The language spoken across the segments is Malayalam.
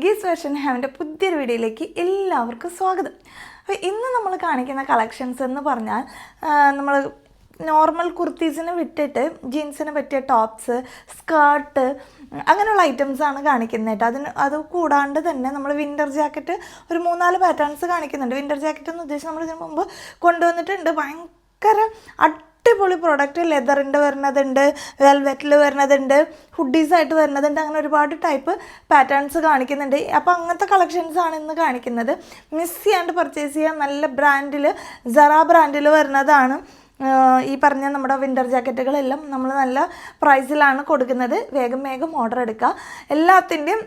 നിഗീസ് ഫാഷൻ ഹാമിന്റെ പുതിയൊരു വീഡിയോയിലേക്ക് എല്ലാവർക്കും സ്വാഗതം. അപ്പോൾ ഇന്ന് നമ്മൾ കാണിക്കുന്ന കളക്ഷൻസ് എന്ന് പറഞ്ഞാൽ നമ്മൾ നോർമൽ കുർത്തീസിന് വിട്ടിട്ട് ജീൻസിന് പറ്റിയ ടോപ്സ് സ്കേർട്ട് അങ്ങനെയുള്ള ഐറ്റംസാണ് കാണിക്കുന്നത് കേട്ടോ. അതിന് അത് കൂടാണ്ട് തന്നെ നമ്മൾ വിന്റർ ജാക്കറ്റ് ഒരു മൂന്നാൽ പാറ്റേൺസ് കാണിക്കുന്നുണ്ട്. വിന്റർ ജാക്കറ്റ് എന്ന് ഉദ്ദേശിച്ച് നമ്മൾ ഇതിന് മുമ്പ് കൊണ്ടുവന്നിട്ടുണ്ട്. ഭയങ്കര അടിപൊളി പ്രോഡക്റ്റ് ലെതറിന്റെ വരുന്നതുണ്ട് വെൽവെറ്റിൽ വരുന്നതുണ്ട് ഹുഡീസ് ആയിട്ട് വരുന്നതുണ്ട് അങ്ങനെ ഒരുപാട് ടൈപ്പ് പാറ്റേൺസ് കാണിക്കുന്നുണ്ട്. അപ്പോൾ അങ്ങനത്തെ കളക്ഷൻസ് ഇന്ന് കാണിക്കുന്നത്. മിസ് ചെയ്യാണ്ട് പർച്ചേസ് ചെയ്യാൻ നല്ല ബ്രാൻഡിൽ ജറ ബ്രാൻഡിൽ വരുന്നതാണ്. ഈ പറഞ്ഞ നമ്മുടെ വിന്റർ ജാക്കറ്റുകളെല്ലാം നമ്മൾ നല്ല പ്രൈസിലാണ് കൊടുക്കുന്നത്. വേഗം വേഗം ഓർഡർ എടുക്കുക. എല്ലാത്തിന്റെയും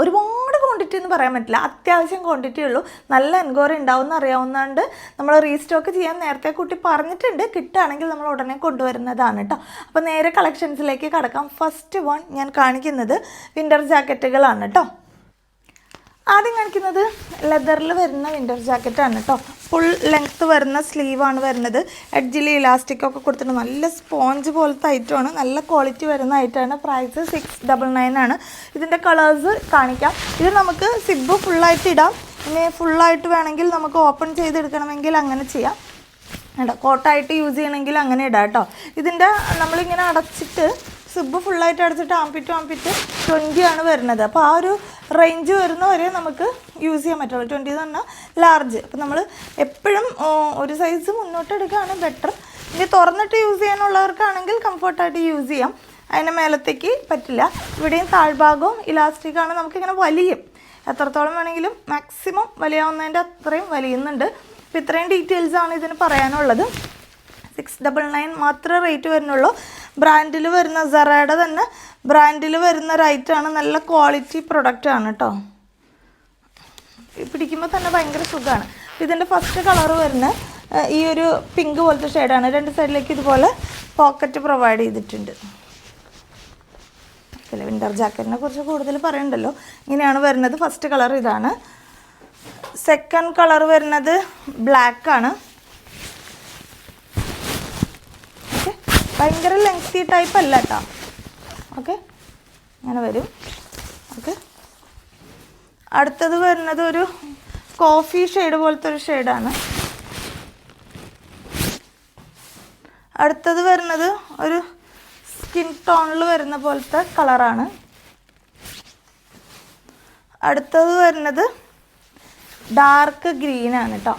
ഒരുപാട് ക്വാണ്ടിറ്റി എന്ന് പറയാൻ പറ്റില്ല. അത്യാവശ്യം ക്വാണ്ടിറ്റി ഉള്ളൂ. നല്ല എൻക്വയറി ഉണ്ടാവും അറിയാവുന്നതുകൊണ്ട് നമ്മൾ റീസ്റ്റോക്ക് ചെയ്യാൻ നേരത്തെ കുട്ടി പറഞ്ഞിട്ടുണ്ട്. കിട്ടുകയാണെങ്കിൽ നമ്മൾ ഉടനെ കൊണ്ടുവരുന്നതാണ് കേട്ടോ അപ്പോൾ നേരെ കളക്ഷൻസിലേക്ക് കടക്കാം. ഫസ്റ്റ് വൺ ഞാൻ കാണിക്കുന്നത് വിന്റർ ജാക്കറ്റുകളാണ് കേട്ടോ ആദ്യം കാണിക്കുന്നത് ലെതറിൽ വരുന്ന വിന്റർ ജാക്കറ്റാണ് കേട്ടോ ഫുൾ ലെങ്ത്ത് വരുന്ന സ്ലീവാണ് വരുന്നത്. എഡ്ജിൽ ഇലാസ്റ്റിക് ഒക്കെ കൊടുത്തിട്ട് നല്ല സ്പോഞ്ച് പോലത്തെ ഐറ്റമാണ് നല്ല ക്വാളിറ്റി വരുന്ന ഐറ്റമാണ് പ്രൈസ് സിക്സ് ഡബിൾ നയൻ ആണ്. ഇതിന്റെ കളേഴ്സ് കാണിക്കാം. ഇത് നമുക്ക് സിബ് ഫുള്ളായിട്ട് ഇടാം. ഇനി ഫുള്ളായിട്ട് വേണമെങ്കിൽ നമുക്ക് ഓപ്പൺ ചെയ്തെടുക്കണമെങ്കിൽ അങ്ങനെ ചെയ്യാം. കേട്ടോ കോട്ടായിട്ട് യൂസ് ചെയ്യണമെങ്കിൽ അങ്ങനെ ഇടാം കേട്ടോ ഇതിന്റെ നമ്മളിങ്ങനെ അടച്ചിട്ട് സിബ് ഫുള്ളായിട്ട് അടച്ചിട്ട് ആമ്പിറ്റ് ആമ്പിറ്റ് ട്വന്റി ആണ് വരുന്നത്. അപ്പോൾ ആ ഒരു റേഞ്ച് വരുന്ന വരെ നമുക്ക് യൂസ് ചെയ്യാൻ പറ്റുള്ളൂ. ട്വന്റി എന്ന് പറഞ്ഞാൽ ലാർജ് അപ്പോൾ നമ്മൾ എപ്പോഴും ഒരു സൈസ് മുന്നോട്ട് എടുക്കുകയാണ് ബെറ്റർ ഇനി തുറന്നിട്ട് യൂസ് ചെയ്യാനുള്ളവർക്കാണെങ്കിൽ കംഫർട്ടായിട്ട് യൂസ് ചെയ്യാം. അതിന്റെ മേലത്തേക്ക് പറ്റില്ല. ഇവിടെയും താഴ്ഭാഗവും ഇലാസ്റ്റിക്കാണ് നമുക്കിങ്ങനെ വലിയും. എത്രത്തോളം വേണമെങ്കിലും മാക്സിമം വലിയാവുന്നതിന്റെ അത്രയും വലിയുന്നുണ്ട്. അപ്പോൾ ഇത്രയും ഡീറ്റെയിൽസാണ് ഇതിന് പറയാനുള്ളത്. സിക്സ് ഡബിൾ നയൻ മാത്രമേ റേറ്റ് വരുന്നുള്ളൂ. ബ്രാൻഡിൽ വരുന്ന സെറയുടെ തന്നെ ബ്രാൻഡിൽ വരുന്ന ഐറ്റമാണ് നല്ല ക്വാളിറ്റി പ്രൊഡക്റ്റ് ആണ് കേട്ടോ പിടിക്കുമ്പോൾ തന്നെ ഭയങ്കര സുഖമാണ് ഇതിന്റെ ഫസ്റ്റ് കളർ വരുന്ന ഈ ഒരു പിങ്ക് പോലത്തെ ഷെയ്ഡാണ് രണ്ട് സൈഡിലേക്ക് ഇതുപോലെ പോക്കറ്റ് പ്രൊവൈഡ് ചെയ്തിട്ടുണ്ട്. പിന്നെ വിന്റർ ജാക്കറ്റിനെ കുറിച്ച് കൂടുതൽ പറയണ്ടല്ലോ. ഇങ്ങനെയാണ് വരുന്നത് ഫസ്റ്റ് കളർ ഇതാണ്. സെക്കൻഡ് കളർ വരുന്നത് ബ്ലാക്ക് ആണ് ഓക്കെ ഭയങ്കര ലെങ്തി ടൈപ്പ് അല്ല കേട്ടോ ഓക്കെ അങ്ങനെ വരും. ഓക്കെ അടുത്തത് വരുന്നത് ഒരു കോഫി ഷെയ്ഡ് പോലത്തെ ഒരു ഷെയ്ഡാണ് അടുത്തത് വരുന്നത് ഒരു സ്കിൻ ടോണിൽ വരുന്ന പോലത്തെ കളറാണ് അടുത്തത് വരുന്നത് ഡാർക്ക് ഗ്രീനാണ് കേട്ടോ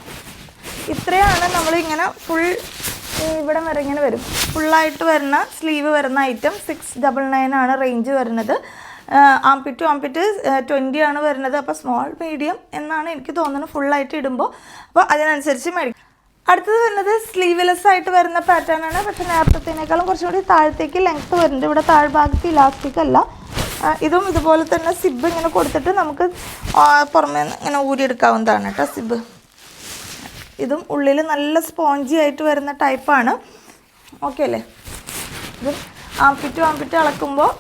ഇത്രയാണ് നമ്മളിങ്ങനെ ഫുൾ ഇവിടെ വരെ ഇങ്ങനെ വരും. ഫുള്ളായിട്ട് വരുന്ന സ്ലീവ് വരുന്ന ഐറ്റം സിക്സ് ഡബിൾ നയൻ ആണ് റേഞ്ച് വരുന്നത്. ആംപിറ്റ് ടു ആംപിറ്റ് ട്വന്റി ആണ് വരുന്നത്. അപ്പോൾ സ്മോൾ മീഡിയം എന്നാണ് എനിക്ക് തോന്നുന്നത് ഫുള്ളായിട്ട് ഇടുമ്പോൾ അപ്പോൾ അതിനനുസരിച്ച് മേടിക്കും. അടുത്തത് വരുന്നത് സ്ലീവ്ലെസ് ആയിട്ട് വരുന്ന പാറ്റേൺ ആണ്. പക്ഷേ നേരത്തേക്കാളും കുറച്ചും കൂടി താഴത്തേക്ക് ലെങ്ത്ത് വരുന്നുണ്ട്. ഇവിടെ താഴ്ഭാഗത്ത് ഇലാസ്റ്റിക് അല്ല. ഇതും ഇതുപോലെ തന്നെ സിബ് ഇങ്ങനെ കൊടുത്തിട്ട് നമുക്ക് പുറമേ ഇങ്ങനെ ഊരിയെടുക്കാവുന്നതാണ് കേട്ടോ സിബ് ഇതും ഉള്ളിൽ നല്ല സ്പോഞ്ചി ആയിട്ട് വരുന്ന ടൈപ്പാണ് ഓക്കെ അല്ലേ? ഇത് ആംപിറ്റ് ആംപിറ്റ് അളക്കുമ്പോൾ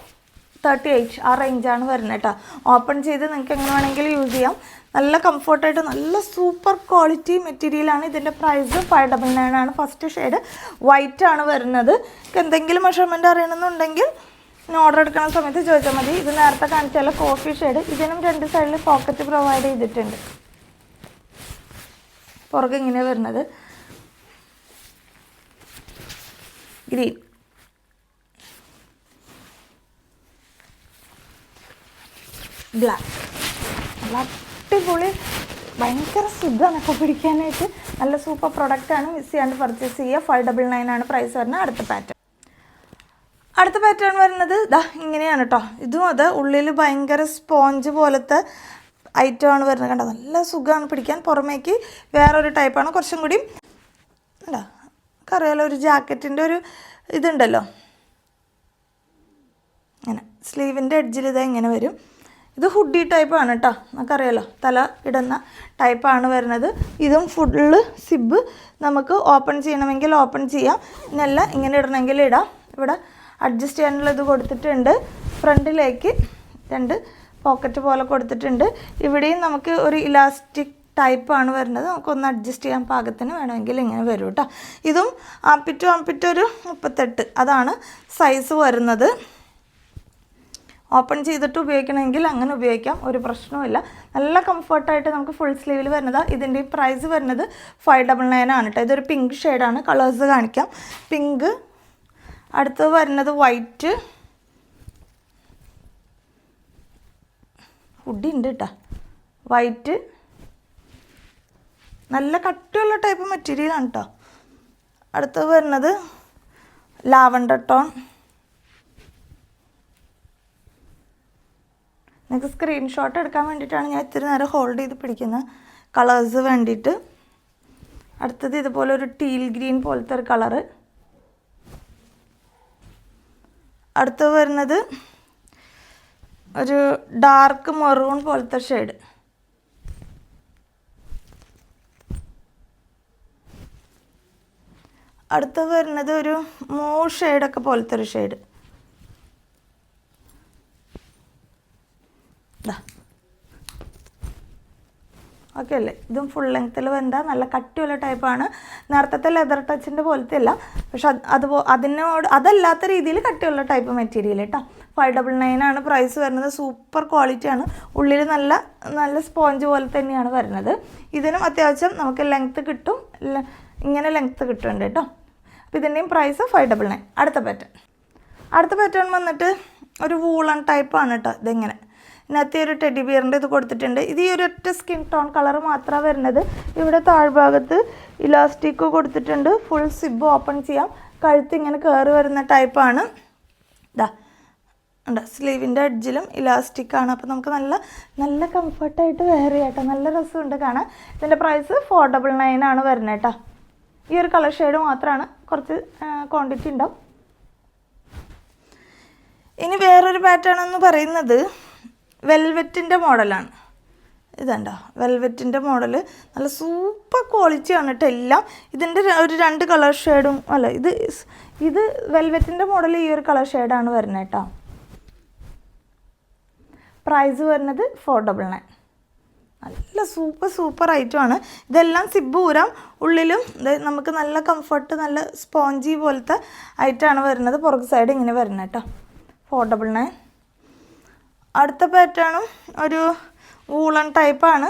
തേർട്ടി എയ്റ്റ് ആ റേഞ്ചാണ് വരുന്നത് കേട്ടോ ഓപ്പൺ ചെയ്ത് നിങ്ങൾക്ക് എങ്ങനെ വേണമെങ്കിലും യൂസ് ചെയ്യാം. നല്ല കംഫർട്ടായിട്ട് നല്ല സൂപ്പർ ക്വാളിറ്റി മെറ്റീരിയലാണ് ഇതിന്റെ പ്രൈസ് ഫൈവ് ഡബിൾ നയൻ ആണ്. ഫസ്റ്റ് ഷെയ്ഡ് വൈറ്റ് ആണ് വരുന്നത്. എന്തെങ്കിലും മെഷർമെന്റ് അറിയണമെന്നുണ്ടെങ്കിൽ ഓർഡർ എടുക്കുന്ന സമയത്ത് ചോദിച്ചാൽ മതി. ഇത് നേരത്തെ കാണിച്ചാൽ കോഫി ഷെയ്ഡ് ഇതിനും രണ്ട് സൈഡിൽ പോക്കറ്റ് പ്രൊവൈഡ് ചെയ്തിട്ടുണ്ട്. പുറകെ ഇങ്ങനെ വരുന്നത്. ഗ്രീൻ ബ്ലാക്ക് നല്ല അടിപൊളി. ഭയങ്കര സുഖമാണ് ഇപ്പോൾ പിടിക്കാനായിട്ട്. നല്ല സൂപ്പർ പ്രൊഡക്റ്റാണ് മിസ് ചെയ്യാണ്ട് പർച്ചേസ് ചെയ്യുക. ഫൈവ് ഡബിൾ നയൻ ആണ് പ്രൈസ് വരുന്നത്. അടുത്ത പാറ്റേൺ അടുത്ത പാറ്റേൺ വരുന്നത് ഇതാ ഇങ്ങനെയാണ് കേട്ടോ ഇതും അത് ഉള്ളിൽ ഭയങ്കര സ്പോഞ്ച് പോലത്തെ ഐറ്റമാണ് വരുന്നത്. കണ്ടോ? നല്ല സുഖമാണ് പിടിക്കാൻ. പുറമേക്ക് വേറൊരു ടൈപ്പാണ് കുറച്ചും കൂടി ഉണ്ടോ നമുക്കറിയാലോ ഒരു ജാക്കറ്റിന്റെ ഒരു ഇതുണ്ടല്ലോ. ഇങ്ങനെ സ്ലീവിന്റെ എഡ്ജിൽ ഇത് ഇങ്ങനെ വരും. ഇത് ഹുഡി ടൈപ്പാണ് കേട്ടോ നമുക്കറിയാലോ തല ഇടുന്ന ടൈപ്പാണ് വരുന്നത്. ഇതും ഫുള്ള് സിബ് നമുക്ക് ഓപ്പൺ ചെയ്യണമെങ്കിൽ ഓപ്പൺ ചെയ്യാം. ഇന്നല്ല ഇങ്ങനെ ഇടണമെങ്കിൽ ഇടാം. ഇവിടെ അഡ്ജസ്റ്റ് ചെയ്യാനുള്ള ഇത് കൊടുത്തിട്ടുണ്ട് ഫ്രണ്ടിലേക്ക് രണ്ട് പോക്കറ്റ് പോലെ കൊടുത്തിട്ടുണ്ട്. ഇവിടെയും നമുക്ക് ഒരു ഇലാസ്റ്റിക് ടൈപ്പാണ് വരുന്നത്. നമുക്കൊന്ന് അഡ്ജസ്റ്റ് ചെയ്യാൻ പാകത്തിന് വേണമെങ്കിൽ ഇങ്ങനെ വരും കേട്ടോ ഇതും ആപ്പിറ്റു ആംപിറ്റു ഒരു മുപ്പത്തെട്ട്. അതാണ് സൈസ് വരുന്നത്. ഓപ്പൺ ചെയ്തിട്ട് ഉപയോഗിക്കണമെങ്കിൽ അങ്ങനെ ഉപയോഗിക്കാം. ഒരു പ്രശ്നവുമില്ല. നല്ല കംഫർട്ടായിട്ട് നമുക്ക് ഫുൾ സ്ലീവിൽ വരുന്നത്. ഇതിന്റെ പ്രൈസ് വരുന്നത് ഫൈവ് ഡബിൾ നയൻ ആണ് കേട്ടോ ഇതൊരു പിങ്ക് ഷെയ്ഡാണ് കളേഴ്സ് കാണിക്കാം. പിങ്ക് അടുത്തത് വരുന്നത് വൈറ്റ് ഹുഡി ഉണ്ട് കേട്ടോ വൈറ്റ് നല്ല കട്ടിയുള്ള ടൈപ്പ് മെറ്റീരിയലാണ് കേട്ടോ അടുത്തത് വരുന്നത് ലാവണ്ടർ ടോൺ. നിങ്ങൾക്ക് സ്ക്രീൻഷോട്ട് എടുക്കാൻ വേണ്ടിയിട്ടാണ് ഞാൻ ഇത്തിരി നേരം ഹോൾഡ് ചെയ്ത് പിടിക്കുന്നത് കളേഴ്സ് വേണ്ടിയിട്ട്. അടുത്തത് ഇതുപോലെ ഒരു ടീൽ ഗ്രീൻ പോലത്തെ ഒരു കളറ് അടുത്തത് വരുന്നത് ഒരു ഡാർക്ക് മെറൂൺ പോലത്തെ ഷെയ്ഡ് അടുത്ത് വരുന്നത് ഒരു മൂ ഷെയ്ഡൊക്കെ പോലത്തെ ഒരു ഷെയ്ഡ് ഓക്കെ അല്ലേ? ഇതും ഫുൾ ലെങ്ത്തിൽ വെന്താ നല്ല കട്ടിയുള്ള ടൈപ്പാണ് നേരത്തെ ലെതർ ടച്ചിന്റെ പോലത്തെ അല്ല പക്ഷെ അത് അതുപോ അതിനോട് അതല്ലാത്ത രീതിയിൽ കട്ടിയുള്ള ടൈപ്പ് മെറ്റീരിയൽ കേട്ടോ ഫൈവ് ഡബിൾ നയൻ ആണ് പ്രൈസ് വരുന്നത്. സൂപ്പർ ക്വാളിറ്റി ആണ്. ഉള്ളിൽ നല്ല നല്ല സ്പോഞ്ച് പോലെ തന്നെയാണ് വരുന്നത്. ഇതിനും അത്യാവശ്യം നമുക്ക് ലെങ്ത്ത് കിട്ടും. ഇങ്ങനെ ലെങ്ത്ത് കിട്ടുന്നുണ്ട് കേട്ടോ അപ്പോൾ ഇതിന്റെയും പ്രൈസ് ഫൈവ് ഡബിൾ നയൻ അടുത്ത പാറ്റേൺ അടുത്ത പാറ്റേൺ വന്നിട്ട് ഒരു വൂളൺ ടൈപ്പാണ് കേട്ടോ ഇതിങ്ങനെ. ഇതിനകത്ത് ഈ ഒരു ടെഡി ബിയറിന്റെ ഇത് കൊടുത്തിട്ടുണ്ട്. ഇത് ഈ ഒരു ഒറ്റ സ്കിൻ ടോൺ കളർ മാത്രമാണ് വരുന്നത്. ഇവിടെ താഴ്ഭാഗത്ത് ഇലാസ്റ്റിക് കൊടുത്തിട്ടുണ്ട്. ഫുൾ സിബ് ഓപ്പൺ ചെയ്യാം. കഴുത്ത് ഇങ്ങനെ കയറി വരുന്ന ടൈപ്പാണ് ഇതാ ഉണ്ട്? സ്ലീവിന്റെ അഡ്ജിലും ഇലാസ്റ്റിക്കാണ് അപ്പോൾ നമുക്ക് നല്ല നല്ല കംഫർട്ടായിട്ട് വെയർ ചെയ്യാം കേട്ടോ നല്ല രസമുണ്ട് കാണാൻ. ഇതിന്റെ പ്രൈസ് ഫോർ ഡബിൾ നയൻ ആണ് വരുന്നത് കേട്ടോ. ഈ ഒരു കളർ ഷെയ്ഡ് മാത്രമാണ് കുറച്ച് ക്വാണ്ടിറ്റി ഉണ്ടാവും. ഇനി വേറൊരു പാറ്റേൺ എന്ന് പറയുന്നത് വെൽവെറ്റിന്റെ മോഡലാണ്. ഇതുണ്ടോ? വെൽവെറ്റിന്റെ മോഡൽ നല്ല സൂപ്പർ ക്വാളിറ്റിയാണ് കേട്ടോ എല്ലാം. ഇതിന്റെ ഒരു രണ്ട് കളർ ഷെയ്ഡും അല്ല ഇത് ഇത് വെൽവെറ്റിന്റെ മോഡൽ ഈ ഒരു കളർ ഷെയ്ഡാണ് വരുന്നത് കേട്ടോ. പ്രൈസ് വരുന്നത് ഫോർ ഡബിൾ നയൻ നല്ല സൂപ്പർ സൂപ്പർ ഐറ്റമാണ് ഇതെല്ലാം സിബ് ഊരാം ഉള്ളിലും നമുക്ക് നല്ല കംഫർട്ട് നല്ല സ്പോഞ്ചി പോലത്തെ ഐറ്റമാണ് വരുന്നത്. പുറകു സൈഡ് ഇങ്ങനെ വരുന്നത് കേട്ടോ. ഫോർ ഡബിൾ നയൻ അടുത്ത പാറ്റേണും ഒരു ഊളൺ ടൈപ്പാണ്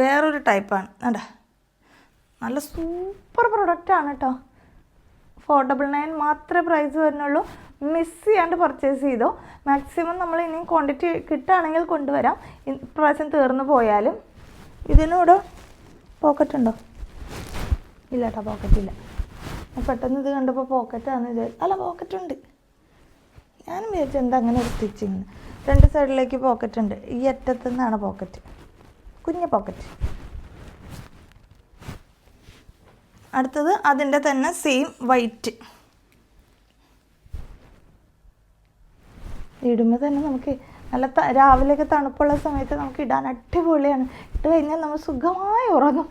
വേറൊരു ടൈപ്പാണ് അതാ നല്ല സൂപ്പർ പ്രൊഡക്റ്റാണ് കേട്ടോ ഫോർ ഡബിൾ നയൻ മാത്രമേ പ്രൈസ് വരുന്നുള്ളൂ. മിസ് ചെയ്യാണ്ട് പർച്ചേസ് ചെയ്തോ. മാക്സിമം നമ്മൾ ഇനിയും ക്വാണ്ടിറ്റി കിട്ടുകയാണെങ്കിൽ കൊണ്ടുവരാം. ഇപ്രാവശ്യം തീർന്നു പോയാലും. ഇതിനൂടെ പോക്കറ്റ് ഉണ്ടോ? ഇല്ല കേട്ടോ പോക്കറ്റ് ഇല്ല. പെട്ടെന്ന് ഇത് കണ്ടപ്പോൾ പോക്കറ്റാണ് ഇത് അല്ല പോക്കറ്റുണ്ട് ഞാനും വിചാരിച്ചു എന്താ അങ്ങനെ സ്റ്റിച്ചിങ് രണ്ട് സൈഡിലേക്ക് പോക്കറ്റ് ഉണ്ട്. ഈ അറ്റത്തു നിന്നാണ് പോക്കറ്റ് കുഞ്ഞു പോക്കറ്റ് അടുത്തത് അതിന്റെ തന്നെ സെയിം വൈറ്റ് ഇടുമ്പോൾ തന്നെ നമുക്ക് നല്ല രാവിലെയൊക്കെ തണുപ്പുള്ള സമയത്ത് നമുക്ക് ഇടാൻ അടിപൊളിയാണ്. ഇട്ട് കഴിഞ്ഞാൽ നമ്മൾ സുഖമായി ഉറങ്ങും.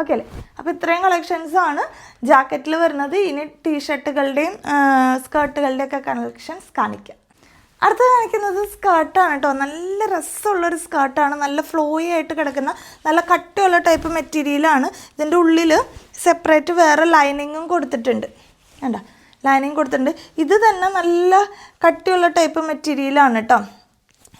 ഓക്കെ അല്ലേ? അപ്പോൾ ഇത്രയും കളക്ഷൻസ് ആണ്. ജാക്കറ്റിൽ വരുന്നത്. ഇനി ടീഷർട്ടുകളുടെയും സ്കേർട്ടുകളുടെയൊക്കെ കളക്ഷൻസ് കാണിക്കാം. അടുത്ത കാണിക്കുന്നത് സ്കേർട്ടാണ് കേട്ടോ. നല്ല രസമുള്ളൊരു സ്കേർട്ടാണ്. നല്ല ഫ്ലോയി ആയിട്ട് കിടക്കുന്ന നല്ല കട്ടിയുള്ള ടൈപ്പ് മെറ്റീരിയലാണ് ഇതിന്റെ ഉള്ളിൽ സെപ്പറേറ്റ് വേറെ ലൈനിങ്ങും കൊടുത്തിട്ടുണ്ട്. വേണ്ട ലൈനിങ് കൊടുത്തിട്ടുണ്ട്. ഇത് തന്നെ നല്ല കട്ടിയുള്ള ടൈപ്പ് മെറ്റീരിയലാണ് കേട്ടോ.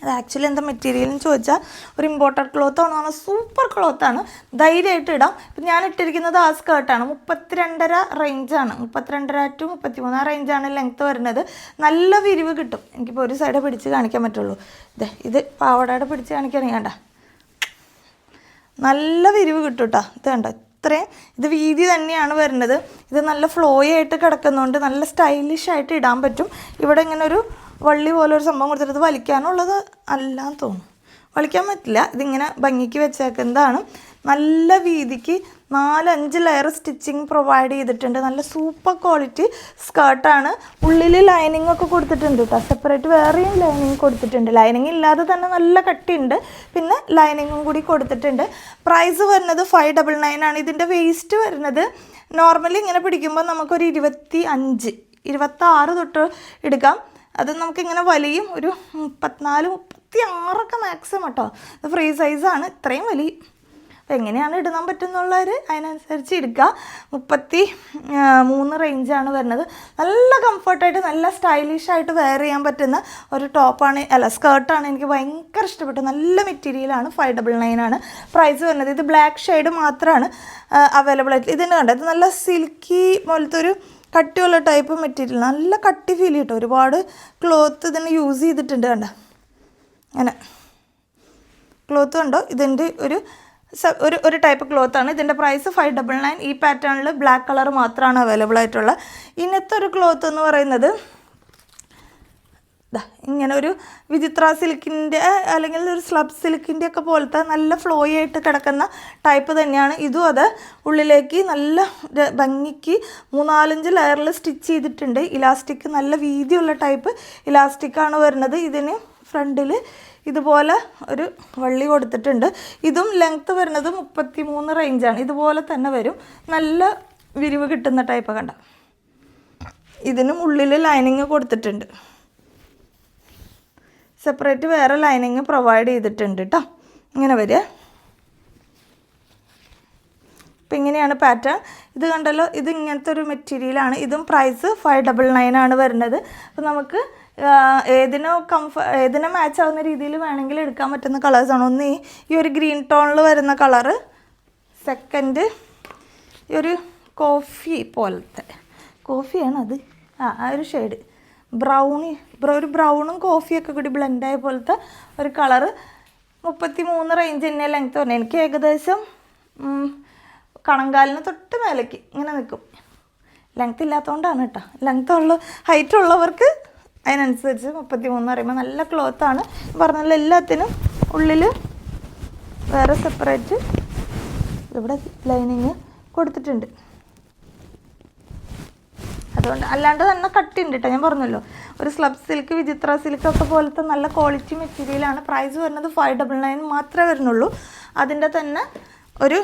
അത് ആക്ച്വലി എന്താ മെറ്റീരിയൽ എന്ന് ചോദിച്ചാൽ ഒരു ഇമ്പോർട്ടഡ് ക്ലോത്ത് ആണ്. നല്ല സൂപ്പർ ക്ലോത്താണ് ധൈര്യമായിട്ട് ഇടാം. ഇപ്പം ഞാൻ ഇട്ടിരിക്കുന്നത് ആ സ്കേർട്ടാണ് മുപ്പത്തിരണ്ടര റേഞ്ചാണ് മുപ്പത്തിരണ്ടര ടു മുപ്പത്തിമൂന്ന് ആ റേഞ്ചാണ് ലെങ്ത്ത് വരുന്നത്. നല്ല വിരിവ് കിട്ടും. എനിക്കിപ്പോൾ ഒരു സൈഡ് പിടിച്ച് കാണിക്കാൻ പറ്റുള്ളൂ. ഇതേ ഇത് പാവടയുടെ പിടിച്ച് കാണിക്കുകയാണെങ്കിൽ വേണ്ട നല്ല വിരിവ് കിട്ടും കേട്ടോ ഇത് കണ്ടോ? ഇത്രയും ഇത് വീതി തന്നെയാണ് വരുന്നത്. ഇത് നല്ല ഫ്ലോയായിട്ട് കിടക്കുന്നതുകൊണ്ട് നല്ല സ്റ്റൈലിഷ് ആയിട്ട് ഇടാൻ പറ്റും. ഇവിടെ ഇങ്ങനെ ഒരു വള്ളി പോലെ ഒരു സംഭവം കൊടുത്തിട്ട് ഇത് വലിക്കാനുള്ളത് അല്ലാന്ന് തോന്നുന്നു. വലിക്കാൻ പറ്റില്ല. ഇതിങ്ങനെ ഭംഗിക്ക് വെച്ചേക്കുന്നതാണ്. നല്ല വീതിക്ക് നാലഞ്ച് ലെയർ സ്റ്റിച്ചിങ് പ്രൊവൈഡ് ചെയ്തിട്ടുണ്ട്. നല്ല സൂപ്പർ ക്വാളിറ്റി സ്കേർട്ടാണ് ഉള്ളിൽ ലൈനിങ് ഒക്കെ കൊടുത്തിട്ടുണ്ട് കേട്ടോ സെപ്പറേറ്റ് വേറെയും ലൈനിങ് കൊടുത്തിട്ടുണ്ട്. ലൈനിങ് ഇല്ലാതെ തന്നെ നല്ല കട്ടിയുണ്ട്. പിന്നെ ലൈനിങ്ങും കൂടി കൊടുത്തിട്ടുണ്ട്. പ്രൈസ് വരുന്നത് ഫൈവ് ഡബിൾ നയൻ ആണ്. ഇതിന്റെ വേസ്റ്റ് വരുന്നത് നോർമലി ഇങ്ങനെ പിടിക്കുമ്പോൾ നമുക്കൊരു ഇരുപത്തി അഞ്ച് ഇരുപത്താറ് തൊട്ട് എടുക്കാം. അത് നമുക്കിങ്ങനെ വലിയും ഒരു മുപ്പത്തിനാല് മുപ്പത്തി ആറൊക്കെ മാക്സിമം കേട്ടോ ഇത് ഫ്രീ സൈസാണ് ഇത്രയും വലിയ അപ്പോൾ എങ്ങനെയാണ് ഇടാൻ പറ്റുന്നുള്ളവർ അതിനനുസരിച്ച് എടുക്കുക മുപ്പത്തി മൂന്ന് റേഞ്ചാണ് വരുന്നത്. നല്ല കംഫർട്ടായിട്ട് നല്ല സ്റ്റൈലിഷായിട്ട് വെയർ ചെയ്യാൻ പറ്റുന്ന ഒരു ടോപ്പാണ് അല്ല സ്കേർട്ടാണ് എനിക്ക് ഭയങ്കര ഇഷ്ടപ്പെട്ടു നല്ല മെറ്റീരിയലാണ് ഫൈവ് ഡബിൾ നയൻ ആണ്. പ്രൈസ് വരുന്നത്. ഇത് ബ്ലാക്ക് ഷെയ്ഡ് മാത്രമാണ് അവൈലബിൾ ആയിട്ട്. ഇതിന് കണ്ടത് ഇത് നല്ല സിൽക്കി പോലത്തെ ഒരു കട്ടിയുള്ള ടൈപ്പ് മെറ്റീരിയൽ നല്ല കട്ടി ഫീൽ കിട്ടും ഒരുപാട് ക്ലോത്ത് ഇതിന് യൂസ് ചെയ്തിട്ടുണ്ട് കണ്ട? അങ്ങനെ. ക്ലോത്ത് കണ്ടോ? ഇതിന്റെ ഒരു ഒരു ഒരു ടൈപ്പ് ക്ലോത്താണ് ഇതിന്റെ പ്രൈസ് ഫൈവ് ഡബിൾ നയൻ ഈ പാറ്റേണിൽ ബ്ലാക്ക് കളർ മാത്രമാണ് അവൈലബിൾ ആയിട്ടുള്ള. ഇന്നത്തെ ഒരു ക്ലോത്ത് എന്ന് പറയുന്നത് ഇങ്ങനെ ഒരു വിചിത്ര സിൽക്കിന്റെ അല്ലെങ്കിൽ ഒരു സ്ലബ് സിൽക്കിന്റെ ഒക്കെ പോലത്തെ നല്ല ഫ്ലോയി ആയിട്ട് കിടക്കുന്ന ടൈപ്പ് തന്നെയാണ്. ഇതും അത് ഉള്ളിലേക്ക് നല്ല ഭംഗിക്ക് മൂന്നാലഞ്ച് ലെയറിൽ സ്റ്റിച്ച് ചെയ്തിട്ടുണ്ട്. ഇലാസ്റ്റിക് നല്ല വീതിയുള്ള ടൈപ്പ് ഇലാസ്റ്റിക്കാണ് വരുന്നത്. ഇതിന് ഫ്രണ്ടിൽ ഇതുപോലെ ഒരു വള്ളി കൊടുത്തിട്ടുണ്ട്. ഇതും ലെങ്ത്ത് വരുന്നത് മുപ്പത്തി മൂന്ന് റേഞ്ചാണ് ഇതുപോലെ തന്നെ വരും. നല്ല വിരിവ് കിട്ടുന്ന ടൈപ്പ് കണ്ട. ഇതിനും ഉള്ളിൽ ലൈനിങ് കൊടുത്തിട്ടുണ്ട്. സെപ്പറേറ്റ് വേറെ ലൈനിങ് പ്രൊവൈഡ് ചെയ്തിട്ടുണ്ട് കേട്ടോ ഇങ്ങനെ വരിക. അപ്പം ഇങ്ങനെയാണ് പാറ്റേൺ ഇത് കണ്ടല്ലോ ഇത് ഇങ്ങനത്തെ ഒരു മെറ്റീരിയലാണ് ഇതും പ്രൈസ് ഫൈവ് ഡബിൾ നയൻ ആണ് വരുന്നത്. അപ്പോൾ നമുക്ക് ഏതിനോ കംഫ ഏതിനോ മാച്ച് ആവുന്ന രീതിയിൽ വേണമെങ്കിൽ എടുക്കാൻ പറ്റുന്ന കളേഴ്സാണ് ഒന്ന് ഈ ഒരു ഗ്രീൻ ടോണിൽ വരുന്ന കളറ് സെക്കൻഡ് ഈ ഒരു കോഫി പോലത്തെ. കോഫിയാണ് അത്. ആ ആ ഒരു ഷെയ്ഡ് ബ്രൗണി ഒരു ബ്രൗണും കോഫിയൊക്കെ കൂടി ബ്ലെൻഡായ പോലത്തെ ഒരു കളർ മുപ്പത്തി മൂന്ന് റേഞ്ച് തന്നെ ലെങ്ത്ത് പറഞ്ഞു. എനിക്ക് ഏകദേശം കണങ്കാലിന് തൊട്ട് മേലേക്ക് ഇങ്ങനെ നിൽക്കും. ലെങ്ത് ഇല്ലാത്തതുകൊണ്ടാണ് കേട്ടോ ലെങ്ത് ഉള്ള ഹൈറ്റ് ഉള്ളവർക്ക് അതിനനുസരിച്ച് മുപ്പത്തി മൂന്ന് പറയുമ്പോൾ നല്ല ക്ലോത്താണ് പറഞ്ഞല്ലോ എല്ലാത്തിനും ഉള്ളിൽ വേറെ സെപ്പറേറ്റ് ഇവിടെ ലൈനിങ് കൊടുത്തിട്ടുണ്ട്. അതുകൊണ്ട് അല്ലാണ്ട് തന്നെ കട്ടിയുണ്ട് കേട്ടോ ഞാൻ പറഞ്ഞല്ലോ ഒരു സ്ലബ് സിൽക്ക് വിചിത്ര സിൽക്ക് ഒക്കെ പോലത്തെ നല്ല ക്വാളിറ്റി മെറ്റീരിയലാണ് പ്രൈസ് വരുന്നത് ഫൈവ് ഡബിൾ നയൻ മാത്രമേ വരുന്നുള്ളൂ. അതിന്റെ തന്നെ ഒരു